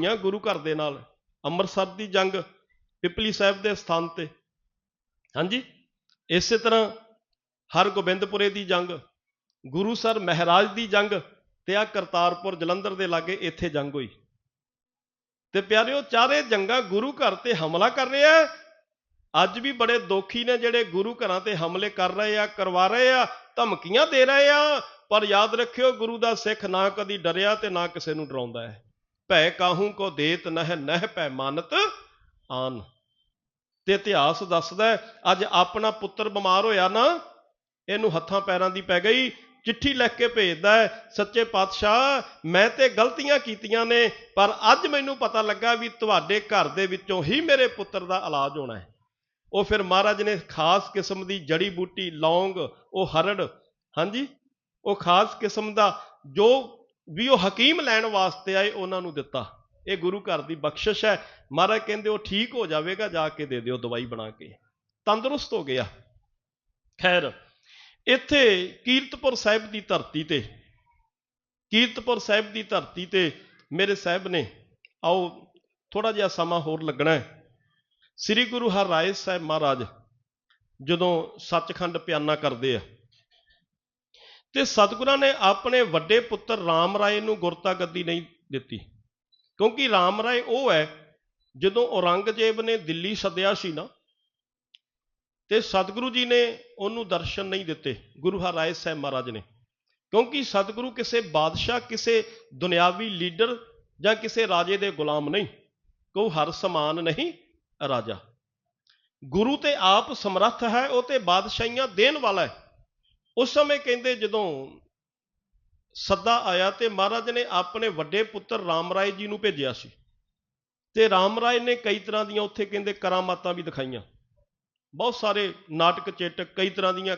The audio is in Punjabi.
ਹੋਈਆਂ ਗੁਰੂ ਘਰ ਦੇ ਨਾਲ, ਅੰਮ੍ਰਿਤਸਰ ਦੀ ਜੰਗ ਪਿਪਲੀ ਸਾਹਿਬ ਦੇ ਸਥਾਨ ਤੇ। ਹਾਂਜੀ? ਇਸੇ ਤਰ੍ਹਾਂ ਹਰ ਗੋਬਿੰਦਪੁਰੇ ਦੀ ਜੰਗ, ਗੁਰੂ ਸਰ ਮਹਾਰਾਜ ਦੀ ਜੰਗ ਤੇ ਆ ਕਰਤਾਰਪੁਰ ਜਲੰਧਰ ਦੇ ਲਾਗੇ ਇੱਥੇ ਜੰਗ ਹੋਈ। ਤੇ ਪਿਆਰਿਓ, ਚਾਰੇ ਜੰਗਾਂ ਗੁਰੂ ਘਰ ਤੇ ਹਮਲਾ ਕਰ ਰਿਹਾ ਅੱਜ ਵੀ ਬੜੇ ਦੋਖੀ ਨੇ ਜਿਹੜੇ ਗੁਰੂ ਘਰਾਂ ਤੇ ਹਮਲੇ ਕਰ ਰਹੇ ਆ, ਕਰਵਾ ਰਹੇ ਆ, ਧਮਕੀਆਂ ਦੇ ਰਹੇ ਆ। ਪਰ ਯਾਦ ਰੱਖਿਓ, ਗੁਰੂ ਦਾ ਸਿੱਖ ਨਾ ਕਦੀ ਡਰਿਆ ਤੇ ਨਾ ਕਿਸੇ ਨੂੰ ਡਰਾਉਂਦਾ ਹੈ। ਭੈ ਕਾਹੂ ਕੋ ਦੇਤ ਨਹਿ ਨਹਿ ਭੈ ਮਾਨਤ ਆਨ। ਤੇ ਇਤਿਹਾਸ ਦੱਸਦਾ ਅੱਜ ਆਪਣਾ ਪੁੱਤਰ ਬਿਮਾਰ ਹੋਇਆ ਨਾ, ਇਹਨੂੰ ਹੱਥਾਂ ਪੈਰਾਂ ਦੀ ਪੈ ਗਈ, ਚਿੱਠੀ ਲਿਖ ਕੇ ਭੇਜਦਾ ਹੈ, ਸੱਚੇ ਪਾਤਸ਼ਾਹ, ਮੈਂ ਤੇ ਗਲਤੀਆਂ ਕੀਤੀਆਂ ਨੇ, ਪਰ ਅੱਜ ਮੈਨੂੰ ਪਤਾ ਲੱਗਾ ਵੀ ਤੁਹਾਡੇ ਘਰ ਦੇ ਵਿੱਚੋਂ ਹੀ ਮੇਰੇ ਪੁੱਤਰ ਦਾ ਇਲਾਜ ਹੋਣਾ ਹੈ। ਉਹ ਫਿਰ ਮਹਾਰਾਜ ਨੇ ਖਾਸ ਕਿਸਮ ਦੀ ਜੜੀ ਬੂਟੀ, ਲੌਂਗ, ਉਹ ਹਰੜ, ਹਾਂਜੀ, ਉਹ ਖਾਸ ਕਿਸਮ ਦਾ ਜੋ ਵੀ ਉਹ ਹਕੀਮ ਲੈਣ ਵਾਸਤੇ ਆਏ, ਉਹਨਾਂ ਨੂੰ ਦਿੱਤਾ। ਇਹ ਗੁਰੂ ਘਰ ਦੀ ਬਖਸ਼ਿਸ਼ ਹੈ। ਮਹਾਰਾਜ ਕਹਿੰਦੇ, ਉਹ ਠੀਕ ਹੋ ਜਾਵੇਗਾ, ਜਾ ਕੇ ਦੇ ਦਿਓ ਦਵਾਈ ਬਣਾ ਕੇ। ਤੰਦਰੁਸਤ ਹੋ ਗਿਆ। ਖੈਰ, ਇੱਥੇ ਕੀਰਤਪੁਰ ਸਾਹਿਬ ਦੀ ਧਰਤੀ ਤੇ, ਕੀਰਤਪੁਰ ਸਾਹਿਬ ਦੀ ਧਰਤੀ ਤੇ ਮੇਰੇ ਸਾਹਿਬ ਨੇ, ਆਓ ਥੋੜਾ ਜਿਹਾ ਸਮਾਂ ਹੋਰ ਲੱਗਣਾ ਹੈ। ਸ੍ਰੀ ਗੁਰੂ ਹਰਿਰਾਏ ਸਾਹਿਬ ਮਹਾਰਾਜ ਜਦੋਂ ਸੱਚਖੰਡ ਪਿਆਨਾ ਕਰਦੇ ਆ ਤੇ ਸਤਿਗੁਰਾਂ ਨੇ ਆਪਣੇ ਵੱਡੇ ਪੁੱਤਰ ਰਾਮ ਰਾਏ ਨੂੰ ਗੁਰਤਾ ਗੱਦੀ ਨਹੀਂ ਦਿੱਤੀ। ਕਿਉਂਕਿ ਰਾਮ ਰਾਏ ਉਹ ਹੈ, ਜਦੋਂ ਔਰੰਗਜ਼ੇਬ ਨੇ ਦਿੱਲੀ ਸੱਦਿਆ ਸੀ ਨਾ, ਤੇ ਸਤਿਗੁਰੂ ਜੀ ਨੇ ਉਹਨੂੰ ਦਰਸ਼ਨ ਨਹੀਂ ਦਿੱਤੇ, ਗੁਰੂ ਹਰਿਰਾਏ ਸਾਹਿਬ ਮਹਾਰਾਜ ਨੇ। ਕਿਉਂਕਿ ਸਤਿਗੁਰੂ ਕਿਸੇ ਬਾਦਸ਼ਾਹ, ਕਿਸੇ ਦੁਨਿਆਵੀ ਲੀਡਰ ਜਾਂ ਕਿਸੇ ਰਾਜੇ ਦੇ ਗੁਲਾਮ ਨਹੀਂ ਕੋ ਹਰ ਸਮਾਨ ਨਹੀਂ ਰਾਜਾ। ਗੁਰੂ ਤੇ ਆਪ ਸਮਰੱਥ ਹੈ, ਉਹ ਤੇ ਬਾਦਸ਼ਾਹੀਆਂ ਦੇਣ ਵਾਲਾ ਹੈ। ਉਸ ਸਮੇਂ ਕਹਿੰਦੇ ਜਦੋਂ ਸੱਦਾ ਆਇਆ ਤੇ ਮਹਾਰਾਜ ਨੇ ਆਪਣੇ ਵੱਡੇ ਪੁੱਤਰ ਰਾਮ ਰਾਏ ਜੀ ਨੂੰ ਭੇਜਿਆ ਸੀ। ਤੇ ਰਾਮ ਰਾਏ ਨੇ ਕਈ ਤਰ੍ਹਾਂ ਦੀਆਂ ਉੱਥੇ ਕਹਿੰਦੇ ਕਰਾਮਾਤਾਂ ਵੀ ਦਿਖਾਈਆਂ। ਬਹੁਤ ਸਾਰੇ ਨਾਟਕ ਚੇਟਕ ਕਈ ਤਰ੍ਹਾਂ ਦੀਆਂ